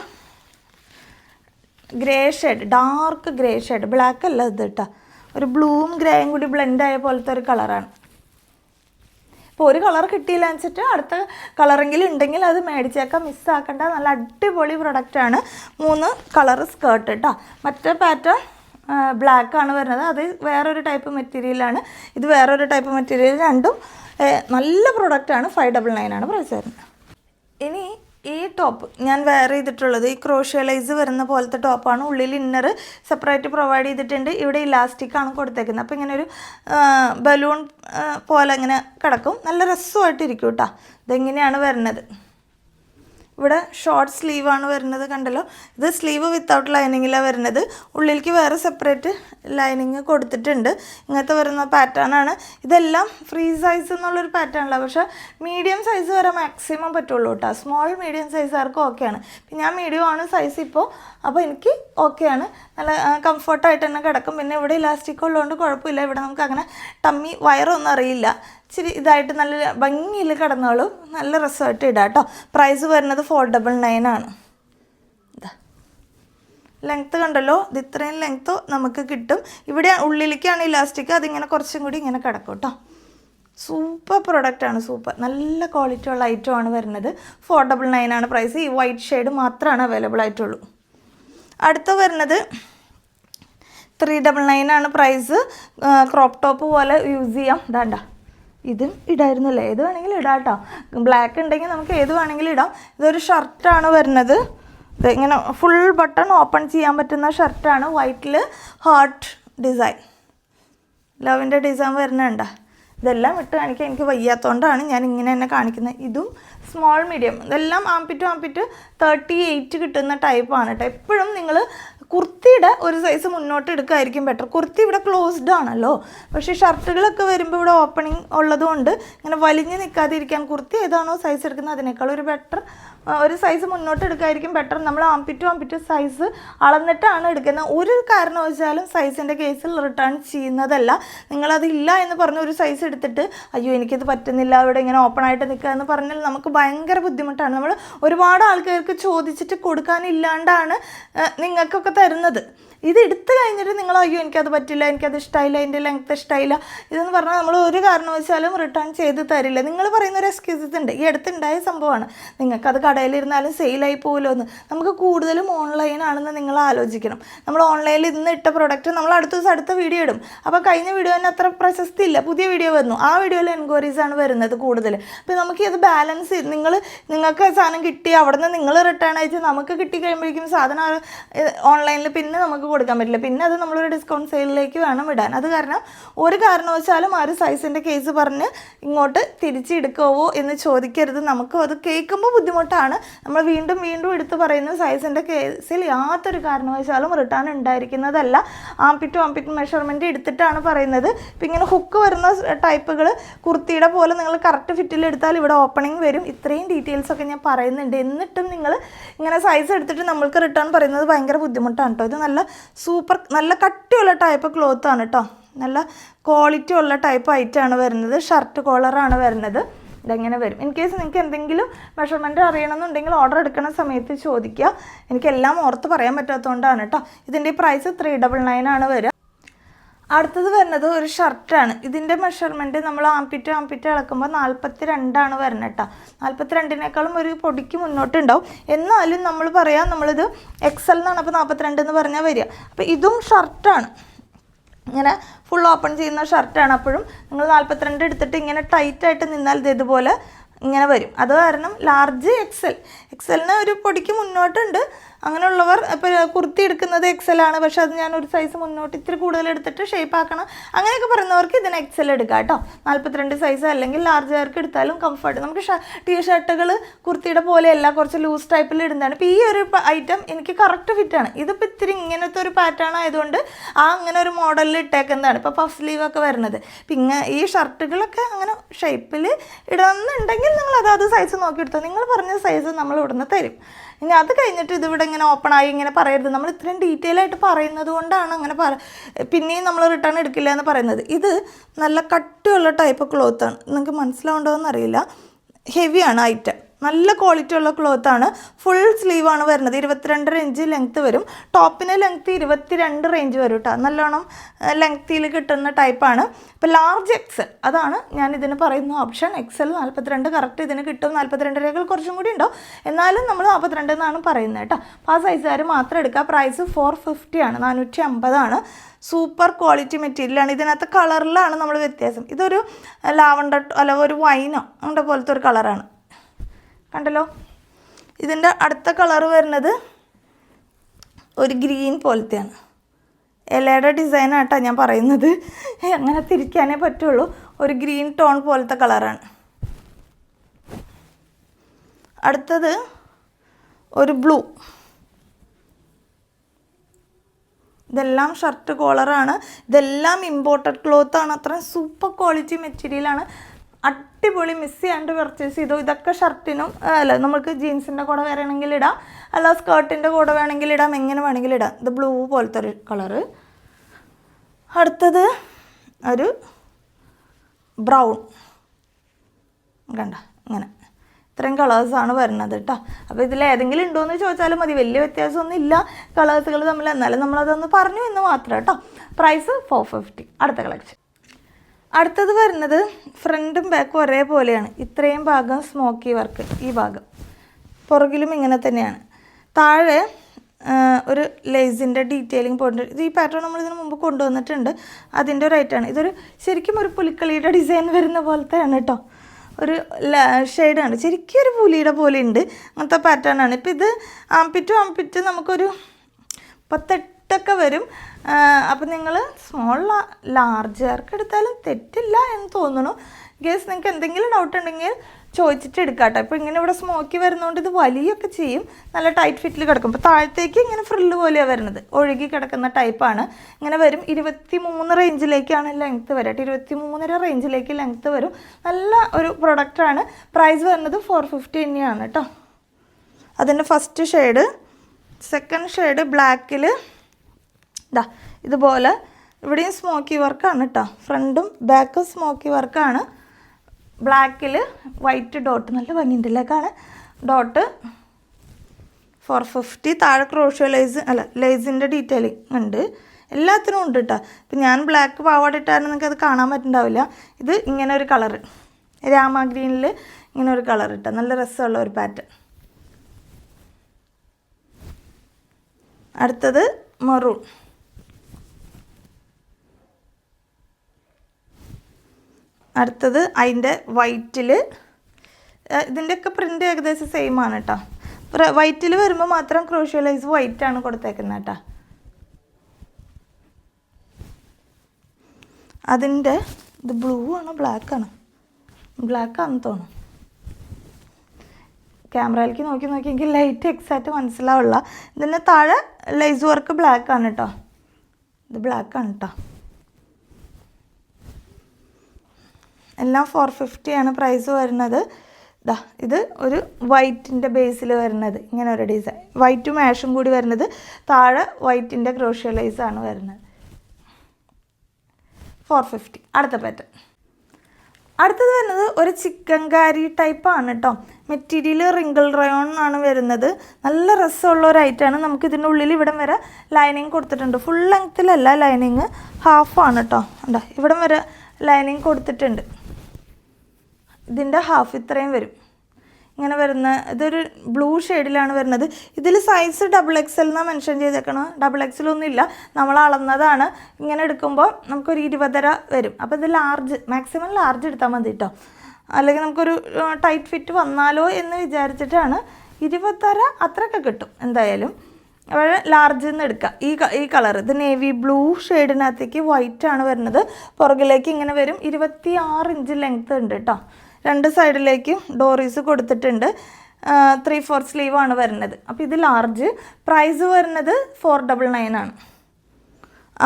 grey shade dark grey shade black അല്ല ഇത് കേട്ടോ ഒരു ബ്ലൂവും ഗ്രേയും കൂടി ബ്ലെൻഡ് ആയ പോലത്തെ ഒരു കളറാണ് ഇപ്പോൾ ഒരു കളർ കിട്ടിയില്ല വെച്ചിട്ട് അടുത്ത കളറെങ്കിലും ഉണ്ടെങ്കിൽ അത് മേടിച്ചേക്കാം മിസ്സാക്കണ്ട നല്ല അടിപൊളി പ്രൊഡക്റ്റാണ് മൂന്ന് കളർ സ്കേർട്ട് കേട്ടോ മറ്റേ പാറ്റേൺ ബ്ലാക്ക് ആണ് വരുന്നത്. അത് വേറൊരു ടൈപ്പ് മെറ്റീരിയലാണ് ഇത് വേറൊരു ടൈപ്പ് മെറ്റീരിയൽ രണ്ടും നല്ല പ്രൊഡക്റ്റാണ് ഫൈവ് ഡബിൾ ആണ് പ്രൈസ് വരുന്നത്. ഇനി ഈ ടോപ്പ് ഞാൻ വെയർ ചെയ്തിട്ടുള്ളത് ഈ ക്രോഷ്യലൈസ് വരുന്ന പോലത്തെ ടോപ്പാണ് ഉള്ളിൽ ഇന്നർ സെപ്പറേറ്റ് പ്രൊവൈഡ് ചെയ്തിട്ടുണ്ട്. ഇവിടെ ഇലാസ്റ്റിക് ആണ് കൊടുത്തേക്കുന്നത്. അപ്പോൾ ഇങ്ങനെ ഒരു ബലൂൺ പോലെ ഇങ്ങനെ കിടക്കും. നല്ല രസമായിട്ടിരിക്കും കേട്ടോ ഇതെങ്ങനെയാണ് വരുന്നത്? ഇവിടെ ഷോർട്ട് സ്ലീവാണ് വരുന്നത് കണ്ടല്ലോ? ഇത് സ്ലീവ് വിത്തൗട്ട് ലൈനിങ്ങിലാണ് വരുന്നത്. ഉള്ളിലേക്ക് വേറെ സെപ്പറേറ്റ് ലൈനിങ് കൊടുത്തിട്ടുണ്ട്. ഇങ്ങനത്തെ വരുന്ന പാറ്റേണാണ് ഇതെല്ലാം ഫ്രീ സൈസ് എന്നുള്ളൊരു പാറ്റേൺ അല്ല പക്ഷേ മീഡിയം സൈസ് വരെ മാക്സിമം പറ്റുള്ളൂ കേട്ടോ സ്മോൾ മീഡിയം സൈസുകാർക്ക് ഓക്കെയാണ് ഞാൻ മീഡിയം ആണ് സൈസ് ഇപ്പോൾ അപ്പോൾ എനിക്ക് ഓക്കെയാണ് നല്ല കംഫർട്ടായിട്ട് തന്നെ കിടക്കും. പിന്നെ ഇവിടെ ഇലാസ്റ്റിക് ഉള്ളതുകൊണ്ട് കുഴപ്പമില്ല. ഇവിടെ നമുക്ക് അങ്ങനെ ടമ്മി വയറൊന്നും അറിയില്ല. ഇച്ചിരി ഇതായിട്ട് നല്ല ഭംഗിയിൽ കിടന്നോളും നല്ല രസമായിട്ട് ഇടാം കേട്ടോ. പ്രൈസ് വരുന്നത് ഫോർ ഡബിൾ നയൻ ആണ്. ലെങ്ത്ത് കണ്ടല്ലോ? ഇത് ഇത്രയും ലെങ്ത്ത് നമുക്ക് കിട്ടും. ഇവിടെ ഉള്ളിലേക്കാണ് ഇലാസ്റ്റിക് അതിങ്ങനെ കുറച്ചും കൂടി ഇങ്ങനെ കിടക്കും കേട്ടോ. സൂപ്പർ പ്രൊഡക്റ്റാണ് സൂപ്പർ നല്ല ക്വാളിറ്റി ഉള്ള ഐറ്റമാണ് വരുന്നത്. ഫോർ ഡബിൾ നയൻ ആണ് പ്രൈസ് ഈ വൈറ്റ് ഷെയ്ഡ് മാത്രമാണ് അവൈലബിൾ ആയിട്ടുള്ളൂ. അടുത്ത വരുന്നത് ത്രീ ഡബിൾ നയൻ ആണ് പ്രൈസ് ക്രോപ്പ് ടോപ്പ് പോലെ യൂസ് ചെയ്യാം. ഇതാണ്ട ഇതും. ഇടായിരുന്നില്ല? ഏത് വേണമെങ്കിലും ഇടാം കേട്ടോ. ബ്ലാക്ക് ഉണ്ടെങ്കിൽ നമുക്ക് ഏത് വേണമെങ്കിലും ഇടാം. ഇതൊരു ഷർട്ടാണ് വരുന്നത്. ഇങ്ങനെ ഫുൾ ബട്ടൺ ഓപ്പൺ ചെയ്യാൻ പറ്റുന്ന ഷർട്ടാണ് വൈറ്റിൽ ഹാർട്ട് ഡിസൈൻ ലവിന്റെ ഡിസൈൻ വരുന്നുണ്ട. ഇതെല്ലാം ഇട്ട് കാണിക്കാൻ എനിക്ക് വയ്യാത്തതുകൊണ്ടാണ് ഞാൻ ഇങ്ങനെ തന്നെ കാണിക്കുന്നത്. ഇതും സ്മോൾ മീഡിയം ഇതെല്ലാം ആംപിറ്റ് ആമ്പിറ്റ് തേർട്ടി എയ്റ്റ് കിട്ടുന്ന ടൈപ്പാണ് കേട്ടോ എപ്പോഴും നിങ്ങൾ കുർത്തിയുടെ ഒരു സൈസ് മുന്നോട്ട് എടുക്കുകയായിരിക്കും ബെറ്റർ കുർത്തി ഇവിടെ ക്ലോസ്ഡ് ആണല്ലോ. പക്ഷേ ഷർട്ടുകളൊക്കെ വരുമ്പോൾ ഇവിടെ ഓപ്പണിംഗ് ഉള്ളതുകൊണ്ട് ഇങ്ങനെ വലിഞ്ഞ് നിൽക്കാതിരിക്കാൻ കുർത്തി ഏതാണോ സൈസ് എടുക്കുന്നത് അതിനേക്കാൾ ഒരു ബെറ്റർ ഒരു സൈസ് മുന്നോട്ട് എടുക്കായിരിക്കും ബെറ്റർ നമ്മൾ ആംപിറ്റു ആംപിറ്റു സൈസ് അളന്നിട്ടാണ് എടുക്കുന്നത്. ഒരു കാരണം വെച്ചാലും സൈസിന്റെ കേസിൽ റിട്ടേൺ ചെയ്യുന്നതല്ല. നിങ്ങളത് ഇല്ല എന്ന് പറഞ്ഞ് ഒരു സൈസ് എടുത്തിട്ട് അയ്യോ എനിക്കത് പറ്റുന്നില്ല ഇവിടെ ഇങ്ങനെ ഓപ്പൺ ആയിട്ട് നിൽക്കുക എന്ന് പറഞ്ഞാൽ നമുക്ക് ഭയങ്കര ബുദ്ധിമുട്ടാണ്. നമ്മൾ ഒരുപാട് ആൾക്കാർക്ക് ചോദിച്ചിട്ട് കൊടുക്കാനില്ലാണ്ടാണ് നിങ്ങൾക്കൊക്കെ തരുന്നത്. ഇത് എടുത്തു കഴിഞ്ഞിട്ട് നിങ്ങൾ അയ്യോ എനിക്കത് പറ്റില്ല എനിക്കത് ഇഷ്ടമായില്ല എന്റെ ലെങ്ത് ഇഷ്ടമായില്ല ഇതെന്ന് പറഞ്ഞാൽ നമ്മൾ ഒരു കാരണവശാലും റിട്ടേൺ ചെയ്ത് തരില്ല. നിങ്ങൾ പറയുന്ന ഒരു എക്സ്ക്യൂസസ് ഉണ്ട്. ഈ അടുത്തുണ്ടായ സംഭവമാണ്. നിങ്ങൾക്കത് കടയിലിരുന്നാലും സെയിലായി പോകുമല്ലോ എന്ന് നമുക്ക് കൂടുതലും ഓൺലൈൻ ആണെന്ന് നിങ്ങൾ ആലോചിക്കണം. നമ്മൾ ഓൺലൈനിൽ ഇന്ന് ഇട്ട പ്രൊഡക്റ്റ് നമ്മൾ അടുത്ത ദിവസം അടുത്ത വീഡിയോ ഇടും. അപ്പോൾ കഴിഞ്ഞ വീഡിയോ തന്നെ അത്ര പ്രശസ്തി ഇല്ല. പുതിയ വീഡിയോ വന്നു. ആ വീഡിയോയിൽ എൻക്വയറീസ് ആണ് വരുന്നത് കൂടുതൽ അപ്പോൾ നമുക്ക് ഇത് ബാലൻസ് നിങ്ങൾ നിങ്ങൾക്ക് സാധനം കിട്ടി അവിടെ നിന്ന് നിങ്ങൾ റിട്ടേൺ അയച്ച് നമുക്ക് കിട്ടി കഴിയുമ്പോഴേക്കും സാധനം ഓൺലൈനിൽ പിന്നെ നമുക്ക് കൊടുക്കാൻ പറ്റില്ല. പിന്നെ അത് നമ്മളൊരു ഡിസ്കൗണ്ട് സെയിലിലേക്ക് വേണം ഇടാൻ അത് കാരണം ഒരു കാരണവശാലും ആ ഒരു സൈസിന്റെ കേസ് പറഞ്ഞ് ഇങ്ങോട്ട് തിരിച്ചെടുക്കാവോ എന്ന് ചോദിക്കരുത്. നമുക്ക് അത് കേൾക്കുമ്പോൾ ബുദ്ധിമുട്ടാണ്. നമ്മൾ വീണ്ടും വീണ്ടും എടുത്ത് പറയുന്ന സൈസിന്റെ കേസിൽ യാതൊരു കാരണവശാലും റിട്ടേൺ ഉണ്ടായിരിക്കുന്നതല്ല. ആംപിറ്റ് ആംപിറ്റ് മെഷർമെന്റ് എടുത്തിട്ടാണ് പറയുന്നത്. ഇപ്പം ഇങ്ങനെ ഹുക്ക് വരുന്ന ടൈപ്പുകൾ കുർത്തിയുടെ പോലെ നിങ്ങൾ കറക്റ്റ് ഫിറ്റിൽ എടുത്താൽ ഇവിടെ ഓപ്പണിംഗ് വരും. ഇത്രയും ഡീറ്റെയിൽസ് ഒക്കെ ഞാൻ പറയുന്നുണ്ട്. എന്നിട്ടും നിങ്ങൾ ഇങ്ങനെ സൈസ് എടുത്തിട്ട് നമ്മൾക്ക് റിട്ടേൺ പറയുന്നത് ഭയങ്കര ബുദ്ധിമുട്ടാണ് കേട്ടോ ഇത് നല്ല സൂപ്പർ നല്ല കട്ടിയുള്ള ടൈപ്പ് ക്ലോത്ത് ആണ് കേട്ടോ നല്ല ക്വാളിറ്റി ഉള്ള ടൈപ്പ് ആയിട്ടാണ് വരുന്നത്. ഷർട്ട് കോളറാണ് വരുന്നത്. ഇതെങ്ങനെ വരും? ഇൻ കേസ് നിങ്ങൾക്ക് എന്തെങ്കിലും മെഷർമെന്റ് അറിയണമെന്നുണ്ടെങ്കിൽ ഓർഡർ എടുക്കുന്ന സമയത്ത് ചോദിക്കുക. എനിക്കെല്ലാം ഓർത്ത് പറയാൻ പറ്റാത്തതുകൊണ്ടാണ് കേട്ടോ ഇതിന്റെ പ്രൈസ് ത്രീ ഡബിൾ നയൻ ആണ് വരിക. അടുത്തത് വരുന്നത് ഒരു ഷർട്ടാണ് ഇതിന്റെ മെഷർമെന്റ് നമ്മൾ ആംപിറ്റ് ആംപിറ്റ് ഇളക്കുമ്പോൾ നാൽപ്പത്തി രണ്ടാണ് വരുന്നത് കേട്ടോ. നാൽപ്പത്തി രണ്ടിനേക്കാളും ഒരു പൊടിക്ക് മുന്നോട്ടുണ്ടാവും. എന്നാലും നമ്മൾ പറയാം നമ്മളിത് എക്സൽ എന്നാണ് അപ്പോൾ നാൽപ്പത്തിരണ്ട് എന്ന് പറഞ്ഞാൽ വരിക. അപ്പോൾ ഇതും ഷർട്ടാണ് ഇങ്ങനെ ഫുൾ ഓപ്പൺ ചെയ്യുന്ന ഷർട്ടാണ് അപ്പോഴും നിങ്ങൾ നാൽപ്പത്തിരണ്ട് എടുത്തിട്ട് ഇങ്ങനെ ടൈറ്റായിട്ട് നിന്നാൽ ഇത് ഇതുപോലെ ഇങ്ങനെ വരും. അത് കാരണം ലാർജ് എക്സൽ എക്സലിന് ഒരു പൊടിക്ക് മുന്നോട്ടുണ്ട്. അങ്ങനെയുള്ളവർ ഇപ്പോൾ കുർത്തി എടുക്കുന്നത് എക്സൽ ആണ്. പക്ഷെ അത് ഞാൻ ഒരു സൈസ് മുന്നോട്ട് ഇത്തിരി കൂടുതൽ എടുത്തിട്ട് ഷേപ്പ് ആക്കണം. അങ്ങനെയൊക്കെ പറയുന്നവർക്ക് ഇതിന് എക്സൽ എടുക്കാം കേട്ടോ. നാൽപ്പത്തിരണ്ട് സൈസ് അല്ലെങ്കിൽ ലാർജ് ആർക്ക് എടുത്താലും കംഫർട്ട് നമുക്ക് ടീ ഷർട്ടുകൾ കുർത്തിയുടെ പോലെയല്ല കുറച്ച് ലൂസ് ടൈപ്പിൽ ഇടുന്നതാണ്. ഇപ്പോൾ ഈ ഒരു ഐറ്റം എനിക്ക് കറക്റ്റ് ഫിറ്റാണ് ഇതിപ്പോൾ ഇത്തിരി ഇങ്ങനത്തെ ഒരു പാറ്റേൺ ആയതുകൊണ്ട് ആ അങ്ങനെ ഒരു മോഡലിൽ ഇട്ടേക്കുന്നതാണ്. ഇപ്പോൾ പഫ് സ്ലീവ് ഒക്കെ വരുന്നത്. പിന്നെ ഈ ഷർട്ടുകളൊക്കെ അങ്ങനെ ഷേപ്പിൽ ഇടണമെന്നുണ്ടെങ്കിൽ നിങ്ങൾ അതാത് സൈസ് നോക്കി എടുത്തോ. നിങ്ങൾ പറഞ്ഞ സൈസ് നമ്മൾ ഇവിടുന്ന് തരും. ഇനി അത് കഴിഞ്ഞിട്ട് ഇതിവിടെ ഇങ്ങനെ ഓപ്പൺ ആയി ഇങ്ങനെ പറയരുത്. നമ്മൾ ഇത്രയും ഡീറ്റെയിൽ ആയിട്ട് പറയുന്നത് കൊണ്ടാണ് അങ്ങനെ പറ പിന്നെയും നമ്മൾ റിട്ടേൺ എടുക്കില്ല എന്ന് പറയുന്നത്. ഇത് നല്ല കട്ടിയുള്ള ടൈപ്പ് ക്ലോത്താണ് നിങ്ങൾക്ക് മനസ്സിലാവുണ്ടോ എന്നറിയില്ല. ഹെവിയാണ് ഐറ്റം നല്ല ക്വാളിറ്റി ഉള്ള ക്ലോത്ത് ആണ്. ഫുൾ സ്ലീവ് ആണ് വരുന്നത്. ഇരുപത്തിരണ്ടര ഇഞ്ച് ലെങ്ത്ത് വരും. ടോപ്പിന് ലെങ്ത്ത് ഇരുപത്തിരണ്ട് റേഞ്ച് വരും കേട്ടോ നല്ലോണം ലെങ്ത്തിൽ കിട്ടുന്ന ടൈപ്പാണ് ഇപ്പോൾ ലാർജ് എക്സൽ അതാണ് ഞാൻ ഇതിന് പറയുന്ന ഓപ്ഷൻ എക്സൽ നാൽപ്പത്തിരണ്ട് കറക്റ്റ് ഇതിന് കിട്ടും. നാൽപ്പത്തിരണ്ടരേക്കാൾ കുറച്ചും കൂടി ഉണ്ടോ എന്നാലും നമ്മൾ നാൽപ്പത്തിരണ്ട് എന്നാണ് പറയുന്നത് കേട്ടോ അപ്പോൾ ആ സൈസുകാർ മാത്രം എടുക്കുക. പ്രൈസ് ഫോർ ഫിഫ്റ്റി ആണ്. നാനൂറ്റി അമ്പതാണ് സൂപ്പർ ക്വാളിറ്റി മെറ്റീരിയലാണ് ഇതിനകത്ത് കളറിലാണ് നമ്മൾ വ്യത്യാസം. ഇതൊരു ലാവണ്ടർ അല്ല ഒരു വൈനോ അങ്ങനത്തെ പോലത്തെ ഒരു കളറാണ് കണ്ടല്ലോ? ഇതിന്റെ അടുത്ത കളർ വരുന്നത് ഒരു ഗ്രീൻ പോലത്തെയാണ്. ഇലയുടെ ഡിസൈൻ ആട്ടോ ഞാൻ പറയുന്നത്. അങ്ങനെ തിരിക്കാനേ പറ്റുള്ളൂ. ഒരു ഗ്രീൻ ടോൺ പോലത്തെ കളറാണ് അടുത്തത് ഒരു ബ്ലൂ ഇതെല്ലാം ഷർട്ട് കോളറാണ് ഇതെല്ലാം ഇമ്പോർട്ടഡ് ക്ലോത്താണ് അത്രയും സൂപ്പർ ക്വാളിറ്റി മെറ്റീരിയലാണ് അടിപൊളി മിസ് ചെയ്യാണ്ട് പർച്ചേസ് ചെയ്തു. ഇതൊക്കെ ഷർട്ടിനും അല്ല നമുക്ക് ജീൻസിന്റെ കൂടെ വേണമെങ്കിൽ ഇടാം. അല്ല സ്കേർട്ടിന്റെ കൂടെ വേണമെങ്കിൽ ഇടാം. എങ്ങനെ വേണമെങ്കിൽ ഇടാം. ഇത് ബ്ലൂ പോലത്തെ ഒരു കളറ് അടുത്തത് ഒരു ബ്രൗൺ കണ്ട ഇങ്ങനെ. ഇത്രയും കളേഴ്സാണ് വരുന്നത് കേട്ടോ അപ്പോൾ ഇതിൽ ഏതെങ്കിലും ഉണ്ടോ എന്ന് ചോദിച്ചാലും മതി. വലിയ വ്യത്യാസമൊന്നും ഇല്ല. കളേഴ്സുകൾ തമ്മിൽ. എന്നാലും നമ്മളതൊന്ന് പറഞ്ഞു എന്ന് മാത്രം കേട്ടോ പ്രൈസ് ഫോർ ഫിഫ്റ്റി അടുത്ത കളക്ഷൻ അടുത്തത് വരുന്നത് ഫ്രണ്ടും ബാക്കും ഒരേപോലെയാണ്. ഇത്രയും ഭാഗം സ്മോക്കി വർക്ക് ഈ ഭാഗം. പുറകിലും ഇങ്ങനെ തന്നെയാണ്. താഴെ ഒരു ലേസിന്റെ ഡീറ്റെയിലിംഗ് പോയിട്ടുണ്ട് ഇത് ഈ പാറ്റേൺ നമ്മൾ ഇതിന് മുമ്പ് കൊണ്ടുവന്നിട്ടുണ്ട്. അതിന്റെ ഒരു ഐറ്റാണ് ഇതൊരു ശരിക്കും ഒരു പുലിക്കളിയുടെ ഡിസൈൻ വരുന്ന പോലത്തെയാണ് കേട്ടോ. ഒരു ഷെയ്ഡാണ് ശരിക്കും ഒരു പുലിയുടെ പോലെ ഉണ്ട്. അങ്ങനത്തെ പാറ്റേൺ ആണ്. ഇപ്പം ഇത് ആമ്പിറ്റും ആംപിറ്റ് നമുക്കൊരു പത്തെട്ടൊക്കെ വരും. അപ്പം നിങ്ങൾ സ്മോൾ ലാർജ് ആർക്ക് എടുത്താലും തെറ്റില്ല എന്ന് തോന്നുന്നു. ഗേസ് നിങ്ങൾക്ക് എന്തെങ്കിലും ഡൗട്ട് ഉണ്ടെങ്കിൽ ചോദിച്ചിട്ട് എടുക്കാട്ടോ. കേട്ടോ ഇപ്പോൾ ഇങ്ങനെ ഇവിടെ സ്മോക്കി വരുന്നതുകൊണ്ട് ഇത് വലിയൊക്കെ ചെയ്യും. നല്ല ടൈറ്റ് ഫിറ്റിൽ കിടക്കും. അപ്പോൾ താഴത്തേക്ക് ഇങ്ങനെ ഫ്രില്ല് പോലെയാണ് വരുന്നത്. ഒഴുകി കിടക്കുന്ന ടൈപ്പാണ് ഇങ്ങനെ വരും. ഇരുപത്തി മൂന്ന് റേഞ്ചിലേക്കാണ് ലെങ്ത്ത് വരിക ഇരുപത്തി മൂന്നര റേഞ്ചിലേക്ക് ലെങ്ത്ത് വരും. നല്ല ഒരു പ്രൊഡക്റ്റാണ് പ്രൈസ് വരുന്നത് ഫോർ ഫിഫ്റ്റി തന്നെയാണ് കേട്ടോ അതിന്റെ ഫസ്റ്റ് ഷെയ്ഡ് സെക്കൻഡ് ഷെയ്ഡ് ബ്ലാക്കിൽ ഇതാ ഇതുപോലെ ഇവിടെയും സ്മോക്കി വർക്കാണ് കേട്ടോ ഫ്രണ്ടും ബാക്കും സ്മോക്കി വർക്കാണ് ബ്ലാക്കിൽ വൈറ്റ് ഡോട്ട് നല്ല ഭംഗിയുണ്ടല്ലേക്കാണ് ഡോട്ട് ഫോർ ഫിഫ്റ്റി താഴെ ക്രോഷ്യോ ലേസ് അല്ല ലേസിന്റെ ഡീറ്റെയിലിംഗ് ഉണ്ട്. എല്ലാത്തിനും ഉണ്ട് കേട്ടോ ഇപ്പം ഞാൻ ബ്ലാക്ക് പാവാട ഇട്ടായിരുന്നു നിങ്ങൾക്ക് അത് കാണാൻ പറ്റുന്നുണ്ടാവില്ല ഇത് ഇങ്ങനെ ഒരു കളറ് രാമ ഗ്രീനിൽ ഇങ്ങനെ ഒരു കളർ ഇട്ട നല്ല രസമുള്ള ഒരു പാറ്റേൺ അടുത്തത് മെറൂൺ അടുത്തത് അതിന്റെ വൈറ്റിൽ ഇതിന്റെയൊക്കെ പ്രിന്റ് ഏകദേശം സെയിം ആണ് കേട്ടോ വൈറ്റിൽ വരുമ്പോൾ മാത്രം ക്രോഷ്യലൈസ് വൈറ്റ് ആണ് കൊടുത്തേക്കുന്നത് കേട്ടോ അതിന്റെ ഇത് ബ്ലൂ ആണോ ബ്ലാക്ക് ആണ്? ബ്ലാക്ക് ആണെന്ന് തോന്നുന്നു. ക്യാമറയിലേക്ക് നോക്കി നോക്കിയെങ്കിൽ ലൈറ്റ് എക്സാക്റ്റ് മനസ്സിലാവില്ല ഇതിന്റെ താഴെ ലൈസ് വർക്ക് ബ്ലാക്ക് ആണ് കേട്ടോ ഇത് ബ്ലാക്ക് ആണ് കേട്ടോ എല്ലാം ഫോർ ഫിഫ്റ്റിയാണ് പ്രൈസ് വരുന്നത്. ദാ ഇത് ഒരു വൈറ്റിന്റെ ബേസിൽ വരുന്നത്. ഇങ്ങനെ ഒരു ഡിസൈൻ വൈറ്റും ആഷും കൂടി വരുന്നത്. താഴെ വൈറ്റിന്റെ ആണ് വരുന്നത്. ഫോർ ഫിഫ്റ്റി അടുത്ത പാറ്റേൺ അടുത്തത് വരുന്നത് ഒരു ചിക്കൻ കാരി ടൈപ്പാണ് കേട്ടോ മെറ്റീരിയൽ റിങ്കിൾ റയോൺ ആണ് വരുന്നത്. നല്ല രസമുള്ള ഒരു ഐറ്റമാണ് നമുക്ക് ഇതിന്റെ ഉള്ളിൽ ഇവിടം വരെ ലൈനിങ് കൊടുത്തിട്ടുണ്ട്. ഫുൾ ലെങ്ത്തിലല്ല ലൈനിങ് ഹാഫാണ് കേട്ടോ ഉണ്ടോ ഇവിടം വരെ ലൈനിങ് കൊടുത്തിട്ടുണ്ട്. ഇതിന്റെ ഹാഫ് ഇത്രയും വരും. ഇങ്ങനെ വരുന്ന ഇതൊരു ബ്ലൂ ഷെയ്ഡിലാണ് വരുന്നത്. ഇതിൽ സൈസ് ഡബിൾ എക്സ് എൽ എന്നാണ് മെൻഷൻ ചെയ്തേക്കണം. ഡബിൾ എക്സലൊന്നും ഇല്ല. നമ്മൾ അളന്നതാണ്. ഇങ്ങനെ എടുക്കുമ്പോൾ നമുക്കൊരു ഇരുപതര വരും. അപ്പോൾ ഇത് ലാർജ് മാക്സിമം ലാർജ് എടുത്താൽ മതി കേട്ടോ അല്ലെങ്കിൽ നമുക്കൊരു ടൈറ്റ് ഫിറ്റ് വന്നാലോ എന്ന് വിചാരിച്ചിട്ടാണ് ഇരുപത്തര അത്രയൊക്കെ കിട്ടും എന്തായാലും. അവിടെ ലാർജ് നിന്ന് എടുക്കുക ഈ ഈ കളർ ഇത് നേവി ബ്ലൂ ഷെയ്ഡിനകത്തേക്ക് വൈറ്റ് ആണ് വരുന്നത്. പുറകിലേക്ക് ഇങ്ങനെ വരും. ഇരുപത്തി ആറ് ഇഞ്ച് ലെങ്ത് ഉണ്ട് കേട്ടോ രണ്ട് സൈഡിലേക്കും ഡോറീസ് കൊടുത്തിട്ടുണ്ട്. ത്രീ ഫോർ സ്ലീവ് ആണ് വരുന്നത്. അപ്പോൾ ഇത് ലാർജ് പ്രൈസ് വരുന്നത് ഫോർ ഡബിൾ നയൻ ആണ്.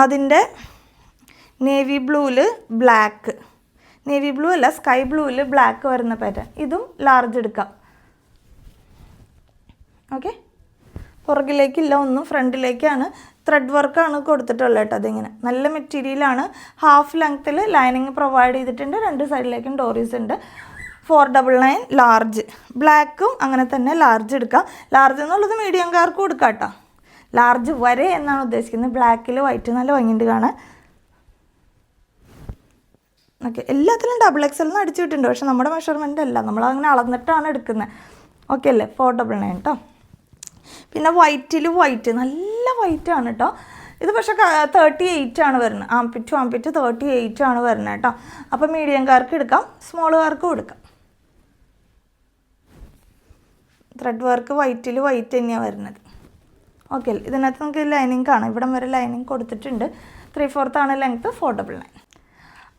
അതിന്റെ നേവി ബ്ലൂവിൽ ബ്ലാക്ക് നേവി ബ്ലൂ അല്ല സ്കൈ ബ്ലൂവിൽ ബ്ലാക്ക് വരുന്ന പാറ്റേൺ ഇതും ലാർജ് എടുക്കാം. ഓക്കെ പുറകിലേക്കില്ല ഒന്നും ഫ്രണ്ടിലേക്കാണ്. ത്രെഡ് വർക്കാണ് കൊടുത്തിട്ടുള്ളത് കേട്ടോ അതിങ്ങനെ. നല്ല മെറ്റീരിയലാണ് ഹാഫ് ലെങ്ത്തിൽ ലൈനിങ് പ്രൊവൈഡ് ചെയ്തിട്ടുണ്ട്. രണ്ട് സൈഡിലേക്കും ഡോറീസ് ഉണ്ട്. Four double nine large. ബ്ലാക്കും അങ്ങനെ തന്നെ ലാർജ് എടുക്കാം. ലാർജ് എന്നുള്ളത് മീഡിയംകാർക്ക് കൊടുക്കാം കേട്ടോ. ലാർജ് വരെ എന്നാണ് ഉദ്ദേശിക്കുന്നത്. ബ്ലാക്കിൽ വൈറ്റ് നല്ല ഭംഗിയുണ്ട് കാണാൻ. ഓക്കെ എല്ലാത്തിലും ഡബിൾ എക്സ് എൽ അടിച്ചു വിട്ടിട്ടുണ്ട്. പക്ഷെ നമ്മുടെ മെഷർമെന്റ് അല്ല. നമ്മൾ അങ്ങനെ അളന്നിട്ടാണ് എടുക്കുന്നത്. ഓക്കെ അല്ലേ? ഫോർ ഡബിൾ നയൻ കേട്ടോ പിന്നെ വൈറ്റിൽ വൈറ്റ് നല്ല വൈറ്റ് ആണ് കേട്ടോ ഇത് പക്ഷേ തേർട്ടി എയ്റ്റ് ആണ് വരുന്നത്. ആംപിറ്റ് ആംപിറ്റ് തേർട്ടി എയ്റ്റ് ആണ് വരുന്നത് കേട്ടോ അപ്പോൾ മീഡിയംകാർക്ക് എടുക്കാം. സ്മോളുകാർക്കും എടുക്കാം. ത്രെഡ് വർക്ക് വൈറ്റിൽ വൈറ്റ് തന്നെയാണ് വരുന്നത്. ഓക്കെ ഇതിനകത്ത് നമുക്ക് ലൈനിങ് കാണാം. ഇവിടം വരെ ലൈനിങ് കൊടുത്തിട്ടുണ്ട്. ത്രീ ഫോർത്ത് ആണ് ലെങ്ത്ത് ഫോർ ഡബിൾ നയൻ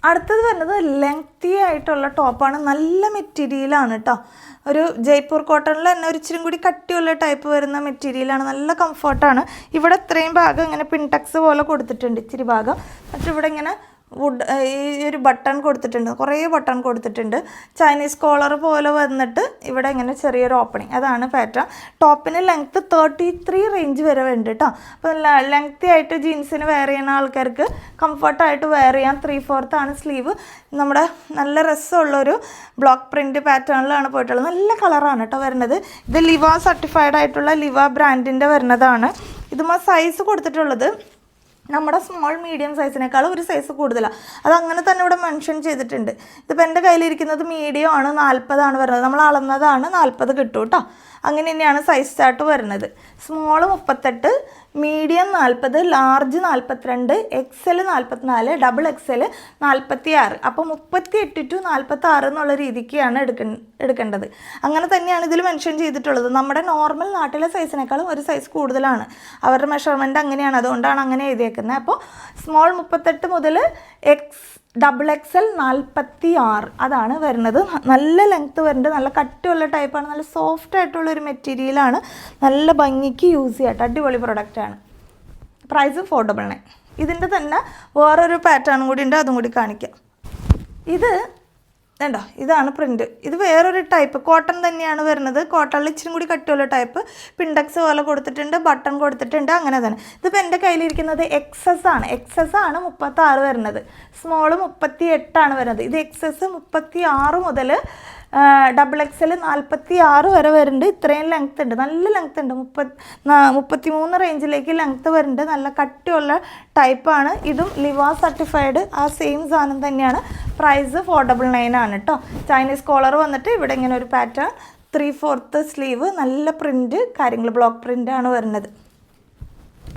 അടുത്തത് വരുന്നത് ലെങ്തി ആയിട്ടുള്ള ടോപ്പാണ് നല്ല മെറ്റീരിയലാണ് കേട്ടോ ഒരു ജയ്പൂർ കോട്ടണിൽ തന്നെ ഒരു ഇച്ചിരി കൂടി കട്ടിയുള്ള ടൈപ്പ് വരുന്ന മെറ്റീരിയലാണ് നല്ല കംഫർട്ടാണ് ഇവിടെ ഇത്രയും ഭാഗം ഇങ്ങനെ പിൻടക്സ് പോലെ കൊടുത്തിട്ടുണ്ട് ഇച്ചിരി ഭാഗം. പക്ഷേ ഇവിടെ ഇങ്ങനെ വുഡ് ഈ ഒരു ബട്ടൺ കൊടുത്തിട്ടുണ്ട്. കുറേ ബട്ടൺ കൊടുത്തിട്ടുണ്ട്. ചൈനീസ് കോളർ പോലെ വന്നിട്ട് ഇവിടെ ഇങ്ങനെ ചെറിയൊരു ഓപ്പണിങ് അതാണ് പാറ്റേൺ ടോപ്പിന് ലെങ്ത് തേർട്ടി ത്രീ റേഞ്ച് വരെ ഉണ്ട് കേട്ടോ അപ്പോൾ ലെങ്ത്തി ആയിട്ട് ജീൻസിന് വെയർ ചെയ്യുന്ന ആൾക്കാർക്ക് കംഫർട്ടായിട്ട് വെയർ ചെയ്യാം. ത്രീ ഫോർത്ത് ആണ് സ്ലീവ് നമ്മുടെ നല്ല രസമുള്ളൊരു ബ്ലോക്ക് പ്രിന്റ് പാറ്റേണിലാണ് പോയിട്ടുള്ളത്. നല്ല കളറാണ് കേട്ടോ വരുന്നത്. ഇത് ലിവ സർട്ടിഫൈഡ് ആയിട്ടുള്ള ലിവ ബ്രാൻഡിന്റെ വരുന്നതാണ്. ഇതുമാ സൈസ് കൊടുത്തിട്ടുള്ളത് നമ്മുടെ സ്മോൾ മീഡിയം സൈസിനേക്കാളും ഒരു സൈസ് കൂടുതലാണ് അത് അങ്ങനെ തന്നെ ഇവിടെ മെൻഷൻ ചെയ്തിട്ടുണ്ട്. ഇതിപ്പോൾ എന്റെ കയ്യിലിരിക്കുന്നത് മീഡിയം ആണ് നാൽപ്പതാണ് വരുന്നത്. നമ്മൾ അളന്നതാണ് നാൽപ്പത് കിട്ടും കേട്ടോ അങ്ങനെ തന്നെയാണ് സൈസ് ചാർട്ട് വരുന്നത്. സ്മോൾ മുപ്പത്തെട്ട് മീഡിയം നാൽപ്പത് ലാർജ് നാൽപ്പത്തിരണ്ട് എക്സൽ നാൽപ്പത്തിനാല് ഡബിൾ എക്സൽ നാൽപ്പത്തി ആറ് അപ്പോൾ മുപ്പത്തി എട്ട് ടു നാൽപ്പത്തി ആറ് എന്നുള്ള രീതിക്കാണ് എടുക്ക എടുക്കേണ്ടത്. അങ്ങനെ തന്നെയാണ് ഇതിൽ മെൻഷൻ ചെയ്തിട്ടുള്ളത്. നമ്മുടെ നോർമൽ നാട്ടിലെ സൈസിനേക്കാളും ഒരു സൈസ് കൂടുതലാണ്. അവരുടെ മെഷർമെന്റ് അങ്ങനെയാണ്. അതുകൊണ്ടാണ് അങ്ങനെ എഴുതിയേക്കുന്നത് അപ്പോൾ സ്മോൾ മുപ്പത്തെട്ട് മുതൽ എക്സ് ഡബിൾ എക്സ് എൽ നാൽപ്പത്തി ആറ് അതാണ് വരുന്നത്. നല്ല ലെങ്ത്ത് വരുന്നുണ്ട്. നല്ല കട്ടിയുള്ള ടൈപ്പാണ് നല്ല സോഫ്റ്റ് ആയിട്ടുള്ള ഒരു മെറ്റീരിയലാണ് നല്ല ഭംഗിക്ക് യൂസ് ചെയ്യാട്ടോ അടിപൊളി പ്രൊഡക്റ്റാണ് പ്രൈസ് ഫോർ ഡബിൾ നയൻ ഇതിന്റെ തന്നെ വേറൊരു പാറ്റേണും കൂടി ഉണ്ട്. അതും കൂടി കാണിക്കാം. ഇത് വേണ്ടോ ഇതാണ് പ്രിന്റ് ഇത് വേറൊരു ടൈപ്പ് കോട്ടൺ തന്നെയാണ് വരുന്നത്. കോട്ടണിൽ ഇച്ചിരി കൂടി കട്ടിയുള്ള ടൈപ്പ് പിൻഡക്സ് പോലെ കൊടുത്തിട്ടുണ്ട് ബട്ടൺ കൊടുത്തിട്ടുണ്ട് അങ്ങനെ തന്നെ. ഇതിപ്പോൾ എന്റെ കയ്യിലിരിക്കുന്നത് എക്സസ് ആണ്. എക്സസ് ആണ് മുപ്പത്തി വരുന്നത്. സ്മോൾ മുപ്പത്തി എട്ടാണ് വരുന്നത്. ഇത് എക്സസ് മുപ്പത്തി ആറ് മുതൽ ഡബിൾ എക്സൽ നാൽപ്പത്തി ആറ് വരെ വരുന്നുണ്ട്. ഇത്രയും ലെങ്ത് ഉണ്ട്. നല്ല ലെങ്ത് ഉണ്ട്. മുപ്പത് മുപ്പത്തി മൂന്ന് റേഞ്ചിലേക്ക് ലെങ്ത് വരുന്നുണ്ട്. നല്ല കട്ടിയുള്ള ടൈപ്പാണ് ഇതും ലിവാ സർട്ടിഫൈഡ് ആ സെയിം സാധനം തന്നെയാണ്. പ്രൈസ് ഫോർ ഡബിൾ നയൻ ആണ് കേട്ടോ ചൈനീസ് കോളർ വന്നിട്ട് ഇവിടെ ഇങ്ങനെ ഒരു പാറ്റേൺ ത്രീ ഫോർത്ത് സ്ലീവ് നല്ല പ്രിന്റ് കാര്യങ്ങൾ ബ്ലോക്ക് പ്രിന്റാണ് വരുന്നത്.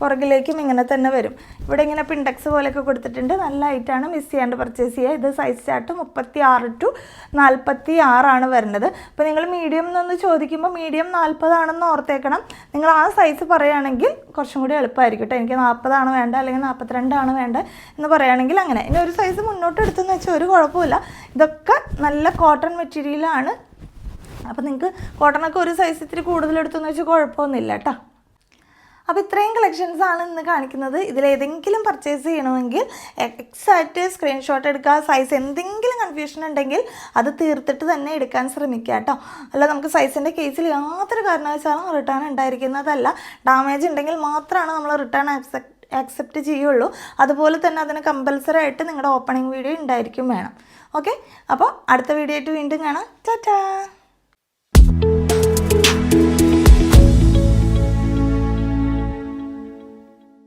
പുറകിലേക്കും ഇങ്ങനെ തന്നെ വരും. ഇവിടെ ഇങ്ങനെ പിൻഡെക്സ് പോലെയൊക്കെ കൊടുത്തിട്ടുണ്ട്. നല്ല ഐറ്റാണ്. മിസ് ചെയ്യാണ്ട് പർച്ചേസ് ചെയ്യുക ഇത് സൈസ് ചാർട്ട് മുപ്പത്തി ആറ് ടു നാൽപ്പത്തി ആറാണ് വരുന്നത്. അപ്പോൾ നിങ്ങൾ മീഡിയം എന്നൊന്ന് ചോദിക്കുമ്പോൾ മീഡിയം നാൽപ്പതാണെന്ന് ഓർത്തേക്കണം. നിങ്ങൾ ആ സൈസ് പറയുകയാണെങ്കിൽ കുറച്ചും കൂടി എളുപ്പമായിരിക്കും കേട്ടോ എനിക്ക് നാൽപ്പതാണ് വേണ്ട അല്ലെങ്കിൽ നാൽപ്പത്തിരണ്ടാണ് വേണ്ട എന്ന് പറയുകയാണെങ്കിൽ അങ്ങനെ. ഇനി ഒരു സൈസ് മുന്നോട്ട് എടുത്തെന്ന് വെച്ചാൽ ഒരു കുഴപ്പമില്ല ഇതൊക്കെ നല്ല കോട്ടൺ മെറ്റീരിയലാണ് അപ്പോൾ നിങ്ങൾക്ക് കോട്ടണൊക്കെ ഒരു സൈസ് ഇത്തിരി കൂടുതൽ എടുത്തെന്ന് വെച്ചാൽ കുഴപ്പമൊന്നുമില്ല കേട്ടോ അപ്പോൾ ഇത്രയും കളക്ഷൻസ് ആണ് ഇന്ന് കാണിക്കുന്നത്. ഇതിൽ ഇതിലേതെങ്കിലും പർച്ചേസ് ചെയ്യണമെങ്കിൽ എക്സാക്റ്റ് സ്ക്രീൻഷോട്ട് എടുക്കുക. സൈസ് എന്തെങ്കിലും കൺഫ്യൂഷൻ ഉണ്ടെങ്കിൽ അത് തീർത്തിട്ട് തന്നെ എടുക്കാൻ ശ്രമിക്കുക കേട്ടോ. അല്ല നമുക്ക് സൈസിന്റെ കേസിൽ യാതൊരു കാരണവശാലും റിട്ടേൺ ഉണ്ടായിരിക്കുന്നതല്ല. ഡാമേജ് ഉണ്ടെങ്കിൽ മാത്രമാണ് നമ്മൾ റിട്ടേൺ ആക്സെപ്റ്റ് ആക്സെപ്റ്റ് ചെയ്യുള്ളൂ. അതുപോലെ തന്നെ അതിന് കമ്പൽസറി ആയിട്ട് നിങ്ങളുടെ ഓപ്പണിംഗ് വീഡിയോ ഉണ്ടായിരിക്കും വേണം. ഓക്കെ അപ്പോൾ അടുത്ത വീഡിയോ ആയിട്ട് വീണ്ടും കാണാം. ടാറ്റാ